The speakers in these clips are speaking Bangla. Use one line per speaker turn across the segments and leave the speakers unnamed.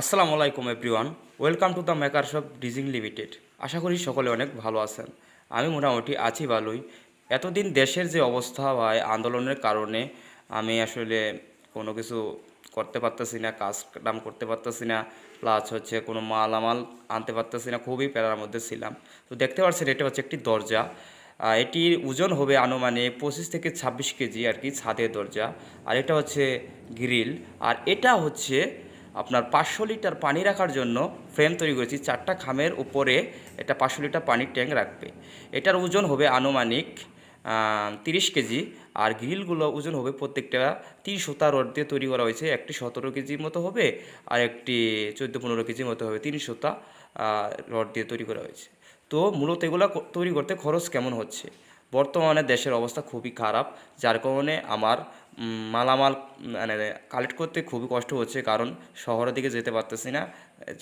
আসসালামু আলাইকুম everyone, welcome to the maker shop ডিজিং limited. আশা করি সকলে অনেক ভালো আছেন। আমি মোটামুটি আছি ভালোই। এতদিন দেশের যে অবস্থা এই আন্দোলনের কারণে আমি আসলে কোনো কিছু করতে পারতেছি না, কাজ কাম করতে পারতেছি না প্লাস হচ্ছে কোনো মালামাল আনতে পারতেছি না, খুবই প্যারার মধ্যে ছিলাম। তো দেখতে পাচ্ছেন এটা হচ্ছে একটি দরজা। এটির ওজন হবে আনুমানিক পঁচিশ থেকে ছাব্বিশ কেজি আর কি ছাদের দরজা। আর এটা হচ্ছে গ্রিল। আর এটা হচ্ছে আপনার পাঁচশো লিটার পানি রাখার জন্য ফ্রেম তৈরি করেছি। চারটা খামের উপরে এটা পাঁচশো লিটার পানির ট্যাঙ্ক রাখবে। এটার ওজন হবে আনুমানিক তিরিশ কেজি। আর গ্রিলগুলো ওজন হবে প্রত্যেকটা তিরিশ সুতা রড দিয়ে তৈরি করা হয়েছে। একটি সতেরো কেজির মতো হবে আর একটি চোদ্দ পনেরো কেজির মতো হবে। তিরিশ সুতা রড দিয়ে তৈরি করা হয়েছে। তো মূলত এগুলো তৈরি করতে খরচ কেমন হচ্ছে? বর্তমানে দেশের অবস্থা খুবই খারাপ, যার কারণে আমার মালামাল মানে কালেক্ট করতে খুবই কষ্ট হচ্ছে কারণ শহরের দিকে যেতে পারতেছি না।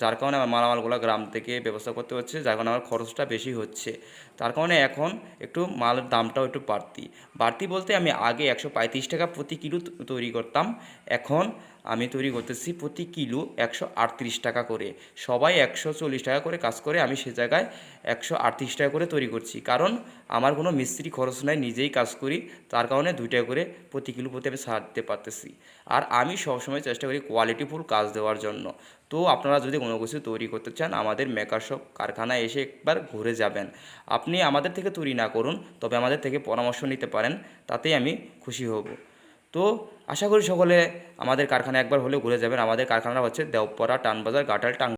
যার কারণে আমার মালামালগুলো গ্রাম থেকে ব্যবস্থা করতে হচ্ছে, যার কারণে আমার খরচটা বেশি হচ্ছে। তার কারণে এখন একটু মালের দামটাও একটু বাড়তি। বাড়তি বলতে আমি আগে একশো পঁয়ত্রিশ টাকা প্রতি কিলো তৈরি করতাম। এখন আমি তৈরি করতেছি প্রতি কিলো একশো আটত্রিশ টাকা করে। সবাই একশো চল্লিশ টাকা করে কাজ করে, আমি সে জায়গায় একশো আটত্রিশ টাকা করে তৈরি করছি। কারণ আমার কোনো মিস্ত্রি খরচ নাই, নিজেই কাজ করি। তার কারণে দুই টাকা করে প্রতি কিলো প্রতি আমি ছাড় দিতে পারতেছি। আর আমি সবসময় চেষ্টা করি কোয়ালিটিফুল কাজ দেওয়ার জন্য। তো আপনারা যদি কোনো কিছু তৈরি করতে চান, আমাদের মেকার শপ কারখানায় এসে একবার ঘুরে যাবেন। আপনি আমাদের থেকে তৈরি না করুন, তবে আমাদের থেকে পরামর্শ নিতে পারেন, তাতেই আমি খুশি হব। তো আশা করি সকলে আমাদের কারখানা একবার হলে ঘুরে যাবেন। আমাদের কারখানা হচ্ছে দেওপাড়া টানবাজার, গাটাল, টাং